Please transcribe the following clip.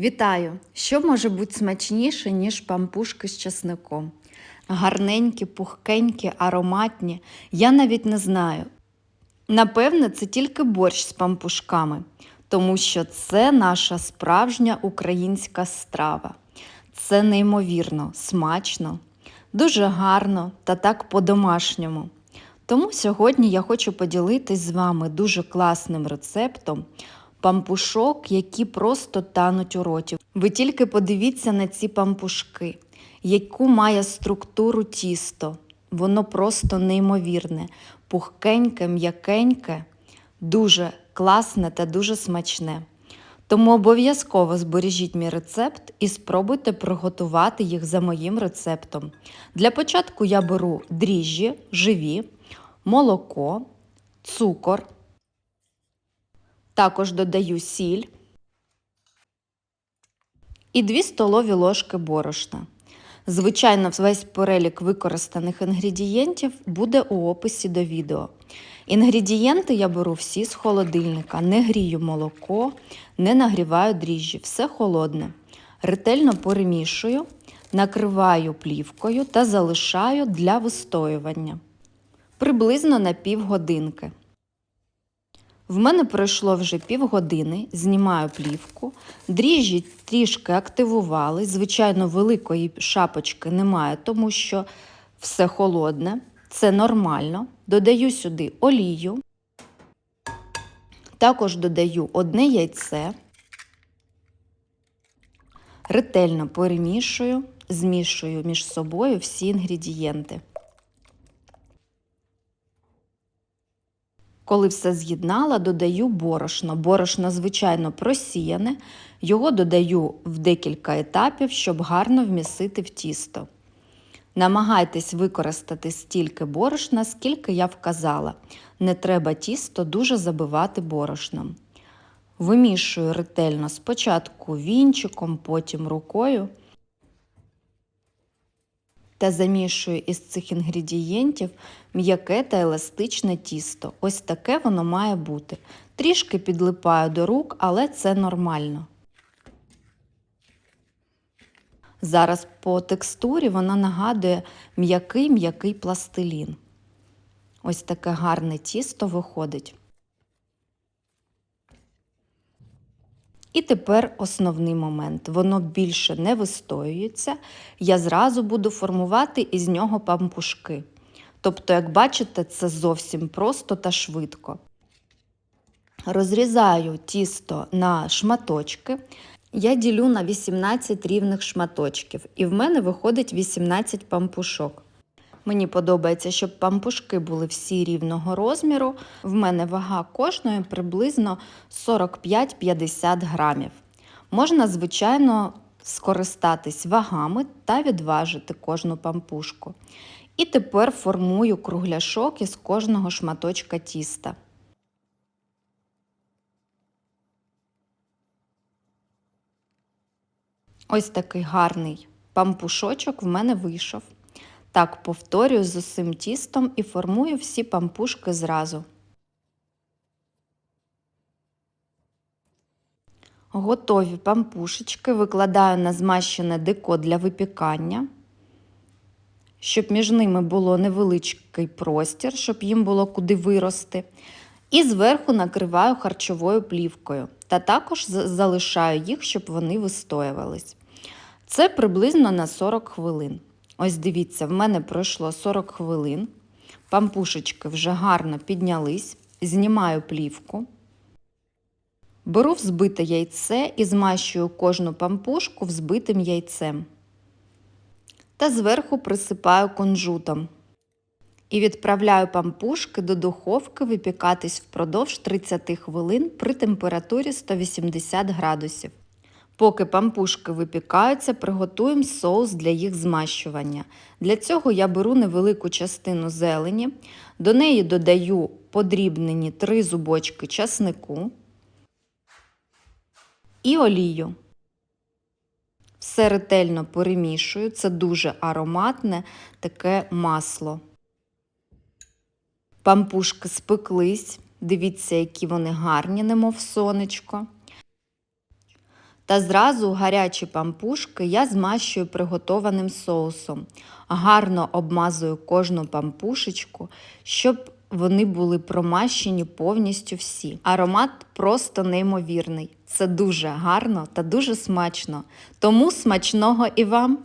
Вітаю! Що може бути смачніше, ніж пампушки з часником? Гарненькі, пухкенькі, ароматні. Я навіть не знаю. Напевне, це тільки борщ з пампушками, тому що це наша справжня українська страва. Це неймовірно, смачно, дуже гарно та так по-домашньому. Тому сьогодні я хочу поділитись з вами дуже класним рецептом пампушок, які просто тануть у роті. Ви тільки подивіться на ці пампушки, яку має структуру тісто. Воно просто неймовірне, пухкеньке, м'якеньке, дуже класне та дуже смачне. Тому обов'язково збережіть мій рецепт і спробуйте приготувати їх за моїм рецептом. Для початку я беру дріжджі, живі, молоко, цукор. Також додаю сіль і 2 столові ложки борошна. Звичайно, весь перелік використаних інгредієнтів буде у описі до відео. Інгредієнти я беру всі з холодильника, не грію молоко, не нагріваю дріжджі, все холодне. Ретельно перемішую, накриваю плівкою та залишаю для вистоювання приблизно на півгодинки. В мене пройшло вже півгодини, знімаю плівку, дріжджі трішки активували. Звичайно, великої шапочки немає, тому що все холодне, це нормально. Додаю сюди олію, також додаю одне яйце, ретельно перемішую, змішую між собою всі інгредієнти. Коли все з'єднала, додаю борошно. Борошно, звичайно, просіяне, його додаю в декілька етапів, щоб гарно вмісити в тісто. Намагайтесь використати стільки борошна, скільки я вказала. Не треба тісто дуже забивати борошном. Вимішую ретельно спочатку вінчиком, потім рукою та замішую із цих інгредієнтів м'яке та еластичне тісто. Ось таке воно має бути. Трішки підлипаю до рук, але це нормально. Зараз по текстурі вона нагадує м'який-м'який пластилін. Ось таке гарне тісто виходить. І тепер основний момент. Воно більше не вистоюється. Я зразу буду формувати із нього пампушки. Тобто, як бачите, це зовсім просто та швидко. Розрізаю тісто на шматочки. Я ділю на 18 рівних шматочків, і в мене виходить 18 пампушок. Мені подобається, щоб пампушки були всі рівного розміру. В мене вага кожної приблизно 45-50 грамів. Можна, звичайно, скористатись вагами та відважити кожну пампушку. І тепер формую кругляшок із кожного шматочка тіста. Ось такий гарний пампушочок в мене вийшов. Так повторюю з усім тістом і формую всі пампушки зразу. Готові пампушечки викладаю на змащене деко для випікання, щоб між ними було невеличкий простір, щоб їм було куди вирости. І зверху накриваю харчовою плівкою та також залишаю їх, щоб вони вистоювались. Це приблизно на 40 хвилин. Ось дивіться, в мене пройшло 40 хвилин. Пампушечки вже гарно піднялись, знімаю плівку. Беру взбите яйце і змащую кожну пампушку взбитим яйцем. Та зверху присипаю кунжутом. І відправляю пампушки до духовки випікатись впродовж 30 хвилин при температурі 180 градусів. Поки пампушки випікаються, приготуємо соус для їх змащування. Для цього я беру невелику частину зелені, до неї додаю подрібнені 3 зубочки часнику і олію. Все ретельно перемішую, це дуже ароматне таке масло. Пампушки спеклись, дивіться, які вони гарні, немов сонечко. Та зразу гарячі пампушки я змащую приготованим соусом. Гарно обмазую кожну пампушечку, щоб вони були промащені повністю всі. Аромат просто неймовірний. Це дуже гарно та дуже смачно. Тому смачного і вам!